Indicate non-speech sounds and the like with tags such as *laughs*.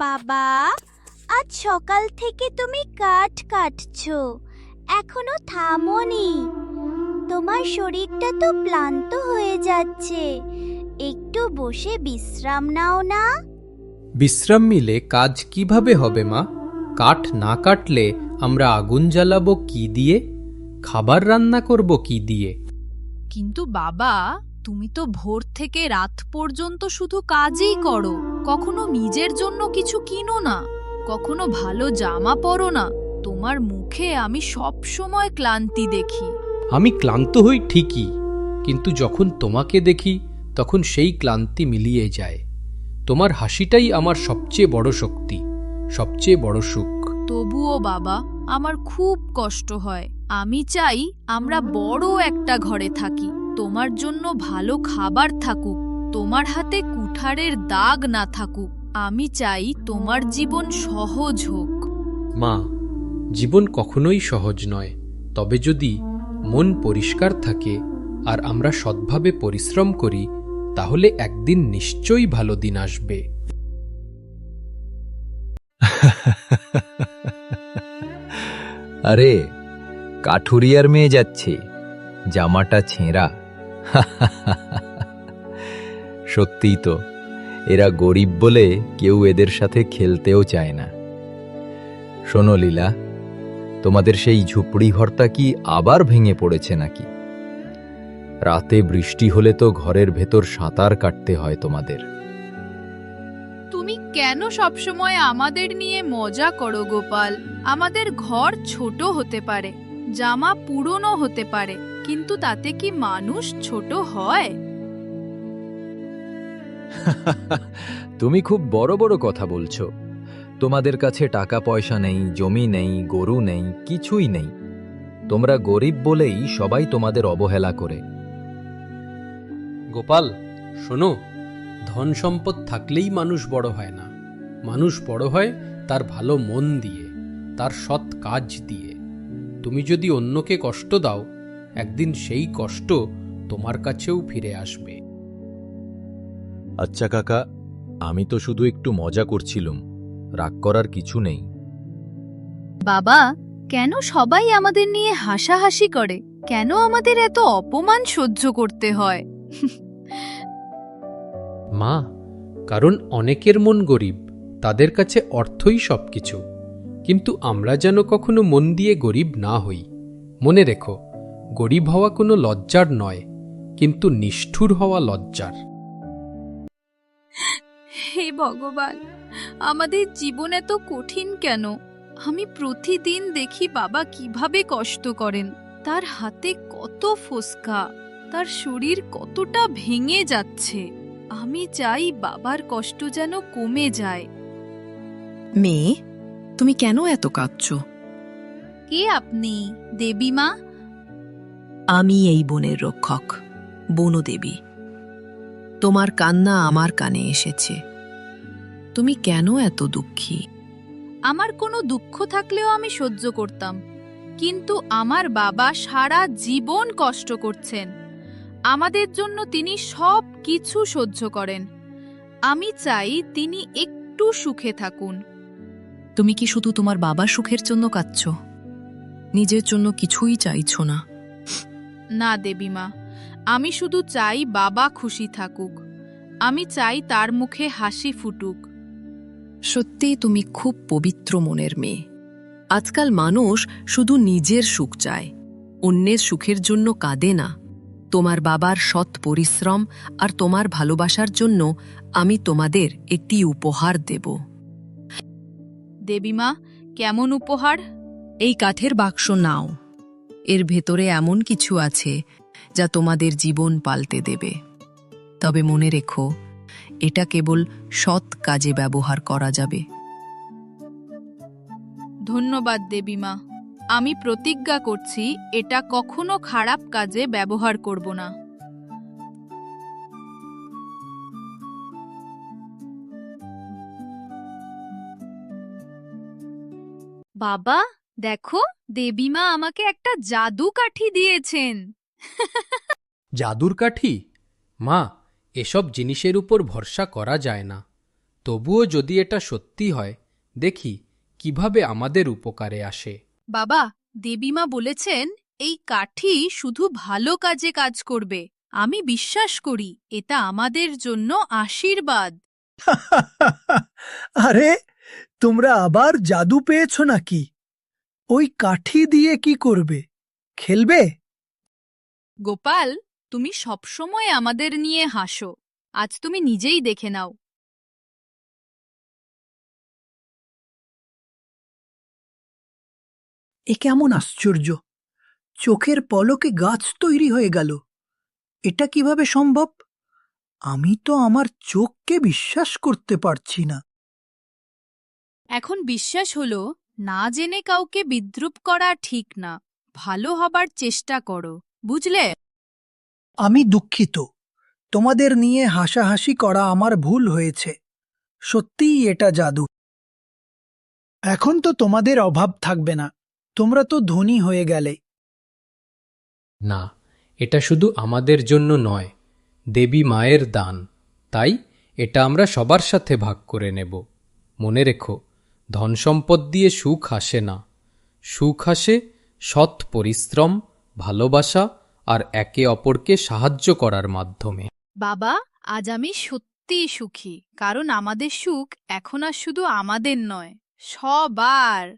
বাবা আজ সকাল থেকে তুমি কাঠ কাটছো। এখনও থামোনি। তোমার শরীরটা তো ক্লান্ত হয়ে যাচ্ছে। একটু বসে বিশ্রাম নাও না। বিশ্রাম মিলে কাজ কীভাবে হবে মা? কাঠ না কাটলে আমরা আগুন জ্বালাবো কি দিয়ে? খাবার রান্না করব কি দিয়ে? কিন্তু বাবা তুমি তো ভোর থেকে রাত পর্যন্ত শুধু কাজই করো। কখনো নিজের জন্য কিছু কিনো না। কখনো ভালো জামা পরো না। তোমার মুখে আমি সব সময় ক্লান্তি দেখি। আমি ক্লান্ত হই ঠিকই কিন্তু যখন তোমাকে দেখি তখন সেই ক্লান্তি মিলিয়ে যায়। তোমার হাসিটাই আমার সবচেয়ে বড় শক্তি সবচেয়ে বড় সুখ। তবুও বাবা আমার খুব কষ্ট হয়। আমি চাই আমরা বড় একটা ঘরে থাকি। তোমার জন্য ভালো খাবার থাকুক তোমার হাতে কুঠারের দাগ না থাকুক আমি চাই তোমার জীবন সহজ হোক। মা জীবন কখনোই সহজ নয় তবে যদি মন পরিষ্কার থাকে আর আমরা সৎভাবে পরিশ্রম করি তাহলে একদিন নিশ্চয়ই ভালো দিন আসবে। আরে কাঠুরিয়ার মেয়ে যাচ্ছে জামাটা ছেঁড়া। *laughs* সত্যিই তো, এরা গরিব বলে কেউ এদের সাথে খেলতেও চায় না। শোনো লীলা, তোমাদের সেই ঝুপড়ি ঘরটা কি আবার ভেঙে পড়েছে নাকি? রাতে বৃষ্টি হলে তো ঘরের ভেতর সাঁতার কাটতে হয় তোমাদের। তুমি কেন সবসময় আমাদের নিয়ে মজা করো গোপাল? আমাদের ঘর ছোট হতে পারে, জামা পুরনো হতে পারে। কিন্তু তাতে কি মানুষ ছোট হয়? *laughs* তুমি খুব বড় বড় কথা বলছো। তোমাদের কাছে টাকা পয়সা নেই জমি নেই গরু নেই কিছুই নেই। তোমরা গরিব বলেই সবাই তোমাদের অবহেলা করে। গোপাল শোনো ধন সম্পদ থাকলেই মানুষ বড় হয় না। মানুষ বড় হয় তার ভালো মন দিয়ে তার সৎ কাজ দিয়ে। তুমি যদি অন্যকে কষ্ট দাও একদিন সেই কষ্ট তোমার কাছেও ফিরে আসবে। আচ্ছা কাকা আমি তো শুধু একটু মজা করছিলুম রাগ করার কিছু নেই। বাবা কেন সবাই আমাদের নিয়ে হাসাহাসি করে? কেন আমাদের এত অপমান সহ্য করতে হয়? মা কারণ অনেকের মন গরিব তাদের কাছে অর্থই সবকিছু। কিন্তু আমরা যেন কখনো মন দিয়ে গরিব না হই। মনে রেখো গরিব হওয়া কোনো লজ্জার নয় কিন্তু নিষ্ঠুর হওয়া লজ্জার। হে ভগবান আমাদের জীবন এত কঠিন কেন? আমি প্রতিদিন দেখি বাবা কীভাবে কষ্ট করেন। তার হাতে কত ফোসকা তার শরীর কতটা ভেঙে যাচ্ছে। আমি চাই বাবার কষ্ট যেন কমে যায়। মেয়ে তুমি কেন এত কাঁদছ? কে আপনি? দেবী মা? আমি এই বনের রক্ষক বনদেবী। তোমার কান্না আমার কানে এসেছে। তুমি কেন এত দুঃখী? আমার কোনো দুঃখ থাকলেও আমি সহ্য করতাম কিন্তু আমার বাবা সারা জীবন কষ্ট করছেন। আমাদের জন্য তিনি সব কিছু সহ্য করেন। আমি চাই তিনি একটু সুখে থাকুন। তুমি কি শুধু তোমার বাবার সুখের জন্য কাঁদছ? নিজের জন্য কিছুই চাইছো না। না দেবীমা আমি শুধু চাই বাবা খুশি থাকুক। আমি চাই তার মুখে হাসি ফুটুক। সত্যিই তুমি খুব পবিত্র মনের মেয়ে। আজকাল মানুষ শুধু নিজের সুখ চায় অন্যের সুখের জন্য কাঁদে না। তোমার বাবার সৎ পরিশ্রম আর তোমার ভালোবাসার জন্য আমি তোমাদের একটি উপহার দেব। দেবীমা কেমন উপহার? এই কাঠের বাক্স নাও। এর ভেতরে এমন কিছু আছে যা তোমাদের জীবন পাল্টে দেবে। তবে মনে রেখো এটা কেবল সৎ কাজে ব্যবহার করা যাবে। ধন্যবাদ দেবীমা আমি প্রতিজ্ঞা করছি এটা কখনো খারাপ কাজে ব্যবহার করব না। বাবা দেখো দেবীমা আমাকে একটা জাদু কাঠি দিয়েছেন। জাদুর কাঠি? মা এসব জিনিসের উপর ভরসা করা যায় না। তবুও যদি এটা সত্যি হয় দেখি কীভাবে আমাদের উপকারে আসে। বাবা দেবীমা বলেছেন এই কাঠি শুধু ভালো কাজে কাজ করবে। আমি বিশ্বাস করি এটা আমাদের জন্য আশীর্বাদ। *laughs* আরে তোমরা আবার জাদু পেয়েছ নাকি? ওই কাঠি দিয়ে কি করবে? খেলবে? গোপাল তুমি সবসময় আমাদের নিয়ে হাসো। আজ তুমি নিজেই দেখে নাও। এ কেমন আশ্চর্য! চোখের পলকে গাছ তৈরি হয়ে গেল। এটা কীভাবে সম্ভব? আমি তো আমার চোখকে বিশ্বাস করতে পারছি না। এখন বিশ্বাস হলো না জেনে কাউকে বিদ্রুপ করা ঠিক না। ভালো হবার চেষ্টা করো বুঝলে? আমি দুঃখিত। তোমাদের নিয়ে হাসাহাসি করা আমার ভুল হয়েছে। সত্যিই এটা জাদু। এখন তো তোমাদের অভাব থাকবে না। তোমরা তো ধনী হয়ে গেলে। না এটা শুধু আমাদের জন্য নয়। দেবী মায়ের দান। তাই এটা আমরা সবার সাথে ভাগ করে নেব। মনে রেখো ধন সম্পদ দিয়ে সুখ আসে না। সুখ আসে সৎ পরিশ্রম, ভালোবাসা আর একে অপরকে সাহায্য করার মাধ্যমে। বাবা, আজ আমি সত্যিই সুখী, কারণ আমাদের সুখ এখন আর শুধু আমাদের নয়, সবার।